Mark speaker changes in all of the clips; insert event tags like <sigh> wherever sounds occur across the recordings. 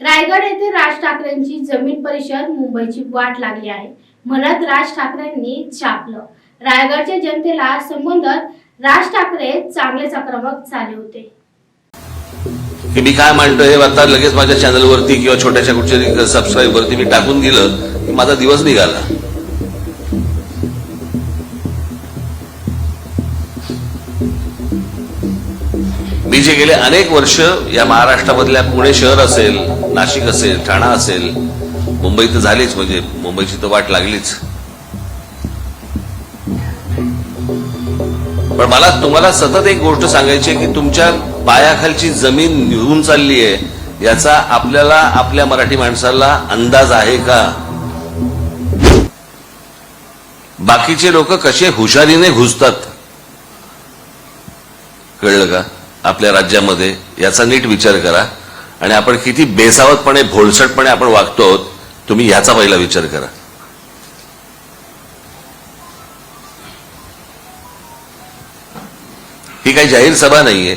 Speaker 1: रायगड येथे राज ठाकरेंची जमीन परिषद मुंबईची वाट लागली आहे. म्हणत राज ठाकरेंनी छापलं. रायगडच्या जनतेला संबोधत राज ठाकरे चांगलेच आक्रमक झाले होते.
Speaker 2: की मी काय मांडतो हे आता लगेच माझ्या चॅनलवरती किंवा छोट्याशा कुठच्या सबस्क्राईब वरती मी टाकून दिलं की माझा दिवस निघाला. मी जे गेले अनेक वर्ष या महाराष्ट्रामधल्या पुणे शहर असेल नाशिक असेल ठाणा असेल मुंबई तर झालीच म्हणजे मुंबईची तर वाट लागलीच. पण मला तुम्हाला सतत एक गोष्ट सांगायची आहे की तुमच्या पायाखालची जमीन निघून चालली आहे याचा आपल्याला आपल्या मराठी माणसाला अंदाज आहे का? बाकीचे लोक कसे हुशारीने घुसतात? कळलं का? आपल्या राज्यामध्ये याचा नीट विचार करा आणि आपण किती बेसावतपणे भोळसटपणे आपण वागतो आहोत तुम्ही ह्याचा पहिला विचार करा. ही काही जाहीर सभा नाहीये.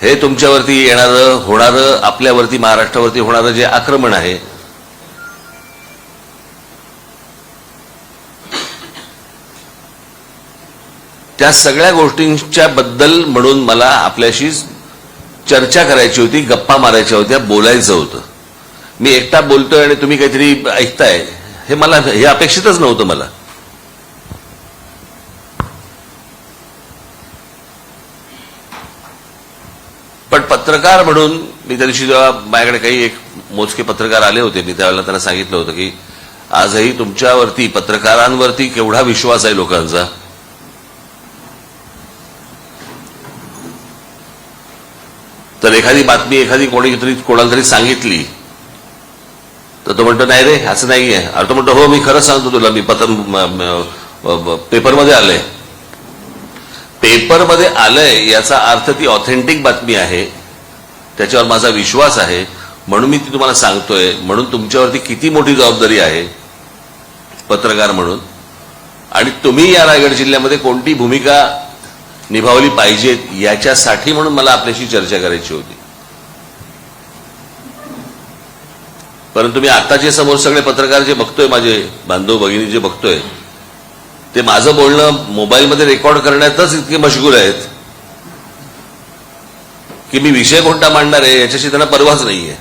Speaker 2: हे तुमच्यावरती येणारं होणारं आपल्यावरती महाराष्ट्रावरती होणारं जे आक्रमण आहे त्या सगळ्या गोष्टींच्या बद्दल म्हणून मला आपल्याशी चर्चा करायची होती गप्पा मारायच्या होत्या बोलायचं होतं. मी एकटा बोलतोय आणि तुम्ही काहीतरी ऐकताय. हे मला हे अपेक्षितच नव्हतं मला. पण पत्रकार म्हणून मी त्या दिवशी जेव्हा माझ्याकडे काही एक मोजके पत्रकार आले होते मी त्यावेळेला त्यांना सांगितलं होतं की आजही तुमच्यावरती पत्रकारांवरती केवढा विश्वास आहे लोकांचा. तर एखादी बातमी एखादी कोणीतरी कोणाला तरी सांगितली तर तो म्हणतो नाही रे असं नाही आहे अरे तो म्हणतो हो मी खरंच सांगतो तुला मी पत्र पेपरमध्ये आलंय. पेपरमध्ये आलंय याचा अर्थ ती ऑथेंटिक बातमी आहे त्याच्यावर माझा विश्वास आहे म्हणून मी ती तुम्हाला सांगतोय म्हणून तुमच्यावरती किती मोठी जबाबदारी आहे पत्रकार म्हणून. आणि तुम्ही या रायगड जिल्ह्यामध्ये कोणती भूमिका निभावली पाहिजेत याच्यासाठी म्हणून मला आपल्याशी चर्चा करायची होती. परंतु मी आत्ताचे समोर सगळे पत्रकार जे बघतोय माझे बांधव भगिनी जे बघतोय ते माझं बोलणं मोबाईलमध्ये रेकॉर्ड करण्यातच इतके मशगूल आहेत की मी विषय कोणता मांडणार आहे याच्याशी त्यांना परवाच नाहीये.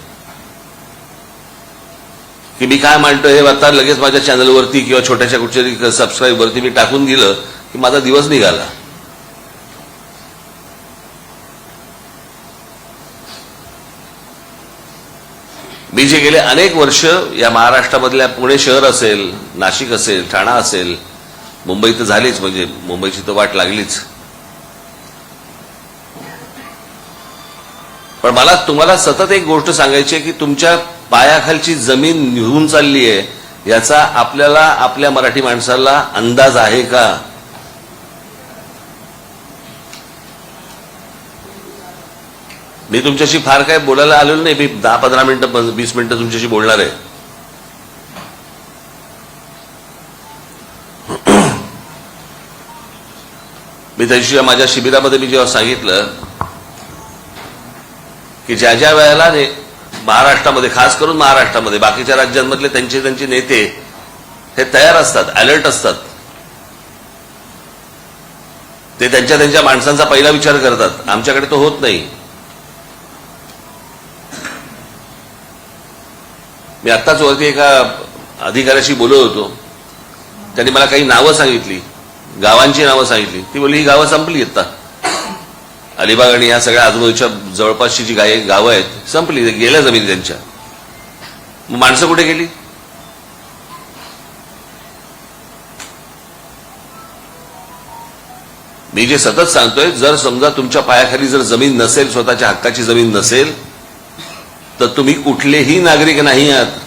Speaker 2: की मी काय मांडतोय हे आता लगेच माझ्या चॅनलवरती किंवा छोट्याशा कुठच्या सबस्क्राईबवरती मी टाकून दिलं की माझा दिवस निघाला. मी जे गेले अनेक वर्ष या महाराष्ट्रामधल्या पुणे शहर असेल नाशिक असेल ठाणा असेल मुंबई तर झालीच म्हणजे मुंबईची तर वाट लागलीच. पण मला तुम्हाला सतत एक गोष्ट सांगायची आहे की तुमच्या पायाखालची जमीन निघून चालली आहे याचा आपल्याला आपल्या मराठी माणसाला अंदाज आहे का? मी तुमच्याशी फार काय बोलायला आलेलो नाही. मी दहा पंधरा मिनिटं वीस मिनिटं तुमच्याशी बोलणार आहे. <clears throat> मी त्या माझ्या शिबिरामध्ये मी जेव्हा सांगितलं की ज्या ज्या वेळेला महाराष्ट्रामध्ये खास करून महाराष्ट्रामध्ये बाकीच्या राज्यांमधले त्यांचे त्यांचे नेते हे तयार असतात अलर्ट असतात. ते त्यांच्या त्यांच्या माणसांचा पहिला विचार करतात. आमच्याकडे तो होत नाही. मी आत्ताच वरती एका अधिकाऱ्याशी बोलत होतो. त्यांनी मला काही नावं सांगितली. गावांची नावं सांगितली. ती बोलली ही गावं संपली आता अलिबाग आणि या सगळ्या आजूबाजूच्या जवळपासची जी गाय गावं आहेत संपली. गेल्या जमिनी त्यांच्या. मग माणसं कुठे गेली? मी जे सतत सांगतोय जर समजा तुमच्या पायाखाली जर जमीन नसेल स्वतःच्या हक्काची जमीन नसेल तर तुम्ही कुठलेही नागरिक नाही आहात.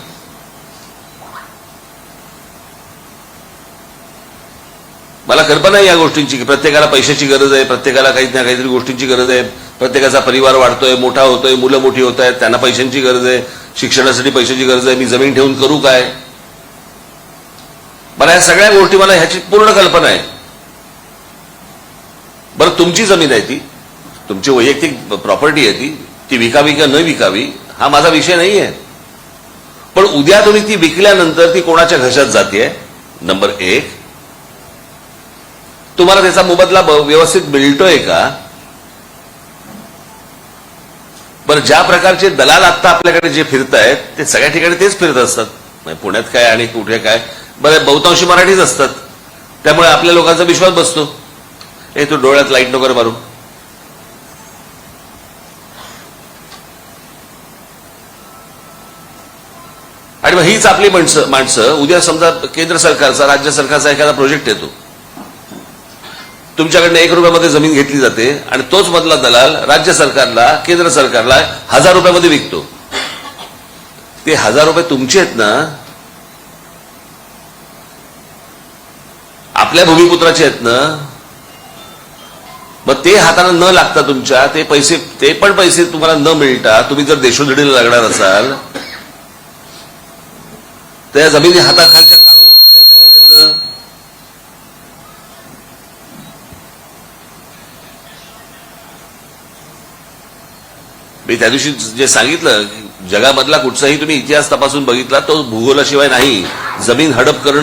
Speaker 2: मला कल्पना आहे या गोष्टींची की प्रत्येकाला पैशाची गरज आहे प्रत्येकाला काही ना काहीतरी गोष्टींची गरज आहे. प्रत्येकाचा परिवार वाढतोय मोठा होतोय मुलं मोठी होत आहेत त्यांना पैशांची गरज आहे शिक्षणासाठी पैशाची गरज आहे मी जमीन ठेवून करू काय? मला या सगळ्या गोष्टी मला ह्याची पूर्ण कल्पना आहे. बरं तुमची जमीन आहे ती तुमची वैयक्तिक प्रॉपर्टी आहे ती ती विकावी का न विकावी? हा माझा विषय नाहीये. पण उद्या तुम्ही ती विकल्यानंतर ती कोणाच्या घशात जाते नंबर एक. तुम्हाला त्याचा मोबदला व्यवस्थित मिळतोय का? बरं ज्या प्रकारचे दलाल आत्ता आपल्याकडे जे फिरत आहेत ते सगळ्या ठिकाणी तेच फिरत असतात. म्हणजे पुण्यात काय आणि कुठे काय? बरं बहुतांशी मराठीच असतात. त्यामुळे आपल्या लोकांचा विश्वास बसतो. हे तू डोळ्यात लाइट नगर मारून आणि मग हीच आपली माणसं माणसं. उद्या समजा केंद्र सरकारचा राज्य सरकारचा एखादा प्रोजेक्ट येतो. तुमच्याकडनं एक रुपयामध्ये जमीन घेतली जाते आणि तोच मधला दलाल राज्य सरकारला केंद्र सरकारला हजार रुपयामध्ये विकतो. ते हजार रुपये तुमचे आहेत ना? आपल्या भूमिपुत्राचे आहेत ना? मग ते हाताला न लागता तुमच्या ते पैसे ते पण पैसे तुम्हाला न मिळता तुम्ही जर देशोधडीला लागणार असाल त्या जमिनी हाताखालच्या काढून करायचं काय त्याचं? मी त्या दिवशी जे सांगितलं जगामधला कुठचाही तुम्ही इतिहास तपासून बघितला तो भूगोलाशिवाय नाही. जमीन हडप करणं